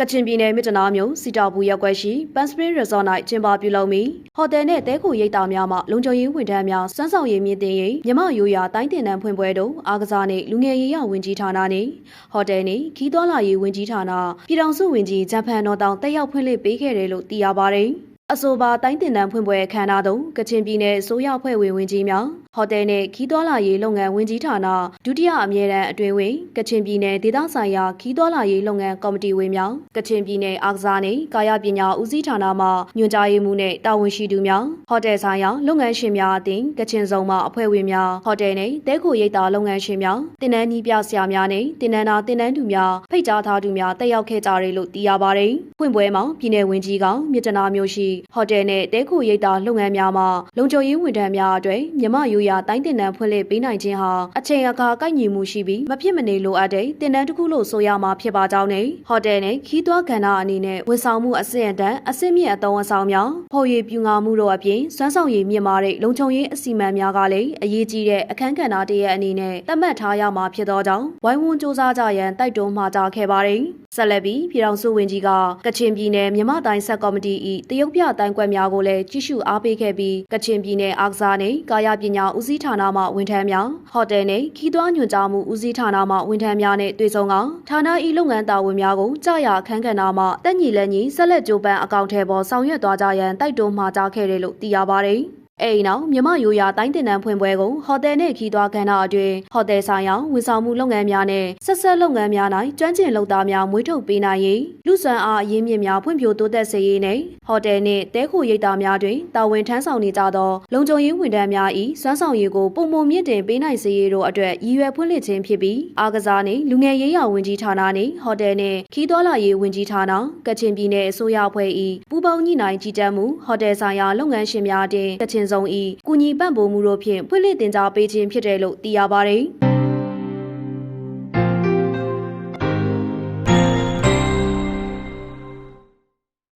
ကချင်ပြည်နယ်မြစ်တနာမြို့စီတာဘူးရပ်ကွက်ရှိပန်စပင်းရီဇော့၌ကျင်းပပြုလုပ်ပြီးဟိုတယ်နှင့်တဲခိုရိပ်သာများမှလုံခြုံရေးဝန်ထမ်းများစွမ်းဆောင်ရည်မြင့်တင်ရေးမြမရိုးရာတိုင်းတင်တန်းဖွင့်ပွဲတို့အားကစားနှင့်လူငယ်ရေးရဝန်ကြီးဌာနနှင့်ဟိုတယ်နှင့်ခီးသွွာလာရေးဝန်ကြီးဌာနပြည်ထောင်စုဝန်ကြီးဂျပန်တော်တောင်တက်ရောက်ဖွင့်လှစ်ပေးခဲ့တယ်လို့သိရပါတယ်။အဆိုပါတိုင်းတင်တန်းဖွင့်ပွဲအခမ်းအနားသို့ကချင်ပြည်နယ်အစိုးရဖွဲ့ဝင်ဝင်ကြီးများ ဟိုတယ်နှင့်ခီးသွွာလာရေးလုပ်ငန်းဝန်ကြီးဌာနဒုတိယအမြဲတမ်းအတွင်းဝင်ကချင်ပြည်နယ်ဒေသဆိုင်ရာခီးသွွာလာရေးလုပ်ငန်းကော်မတီဝင်များကချင်ပြည်နယ်အားကစားနှင့်ကာယပညာဦးစီးဌာနမှညွှန်ကြားရေးမှူးနှင့်တာဝန်ရှိသူများဟိုတယ်ဆိုင်ရာလုပ်ငန်းရှင်များအသင်းကချင်စုံမှအဖွဲ့ဝင်များဟိုတယ်နှင့်တဲခိုရိပ်သာလုပ်ငန်းရှင်များတင်နန်းနီးပြဆရာများနှင့်တင်နန်းသာတင်နန်းသူများဖိတ်ကြားထားသူများတက်ရောက်ခဲ့ကြတယ်လို့သိရပါတယ်။ဖွင့်ပွဲမှာပြည်내ဝန်ကြီးကမြစ်တနာမြို့ရှိဟိုတယ်နှင့်တဲခိုရိပ်သာလုပ်ငန်းများမှလုံခြုံရေးဝန်ထမ်းများအတွက်မြမရိုးရာတိုင်းတင်တန်းဖွင့်လှစ်ပေးနိုင်ခြင်းဟာအချိန်အခါကိုက်ညီမှုရှိပြီးမဖြစ်မနေလိုအပ်တဲ့တင်တန်းတစ်ခုလို့ဆိုရမှာဖြစ်ပါကြောင်းနဲ့ဟိုတယ်နဲ့ခီးသွွားကဏ္ဍအနေနဲ့ဝန်ဆောင်မှုအဆင့်အတန်းအဆင့်မြင့်အသုံးအဆောင်များဖော်ရည်ပြူငါမှုတို့အပြင်စွမ်းဆောင်ရည်မြင့်မားတဲ့လုံခြုံရေးအစီအမံများကလည်းအရေးကြီးတဲ့အခန်းကဏ္ဍတစ်ရဲ့အနေနဲ့သတ်မှတ်ထားရမှာဖြစ်သောကြောင့်ဝိုင်းဝန်းစ조사ကြရန်တိုက်တွန်းမှာကြားခဲ့ပါတယ် ဆက်လက်ပြီးပြည်တော်စုဝင်ကြီးကကချင်ပြည်နယ်မြမတိုင်းဆက်ကော်မတီ၏တရုတ်ပြတိုင်းကွက်များကိုလည်းကြီးစုအားပေးခဲ့ပြီးကချင်ပြည်နယ်အားကစားနှင့်ကာယပညာဦးစီးဌာနမှဝန်ထမ်းများဟိုတယ်နှင့်ခီးသွွားညွှန်ကြားမှုဦးစီးဌာနမှဝန်ထမ်းများနှင့်တွေ့ဆုံကဌာန၏လုပ်ငန်းတာဝန်များကိုကြာရအခန်းကဏ္ဍမှတက်ညီလက်ညီဆက်လက်ကြိုးပမ်းအကောင့်ထဲပေါ်ဆောင်ရွက်သွားကြရန်တိုက်တွန်းမှာကြားခဲ့တယ်လို့သိရပါတယ်။ အဲ့ဒီနောက်မြမရိုးရာတိုင်းတင်တန်းဖွင့်ပွဲကိုဟိုတယ်နဲ့ခီးသွွားခန်းတော်အတွင်းဟိုတယ်ဆိုင်ရာဝန်ဆောင်မှုလုပ်ငန်းများနဲ့ဆက်ဆက်လုပ်ငန်းများ၌ကျွမ်းကျင်လုပ်သားများမွေးထုတ်ပေးနိုင်ရေးလူစွမ်းအားအရင်းမြစ်များဖွံ့ဖြိုးတိုးတက်စေရေးနဲ့ဟိုတယ်နှင့်တဲခိုရိပ်သာများတွင်တာဝန်ထမ်းဆောင်နေကြသောလုံခြုံရေးဝန်ထမ်းများ၏စွမ်းဆောင်ရည်ကိုပုံမှန်မြင့်တင်ပေးနိုင်စေရေးတို့အတွက်ရည်ရွယ်ဖွင့်လှစ်ခြင်းဖြစ်ပြီးအားကစားနှင့်လူငယ်ရေးရာဝန်ကြီးဌာနနှင့်ဟိုတယ်နှင့်ခီးသွွားလာရေးဝန်ကြီးဌာနကချင်ပြည်နယ်အစိုးရအဖွဲ့၏ပူးပေါင်းညှိနှိုင်းကြီးကြပ်မှုဟိုတယ်ဆိုင်ရာလုပ်ငန်းရှင်များတင်ကချင်စုံ၏ကူညီပံ့ပိုးမှုတို့ဖြင့်ဖွင့်လှစ်တင် जा ပေးခြင်းဖြစ်တယ်လို့သိရပါတယ်။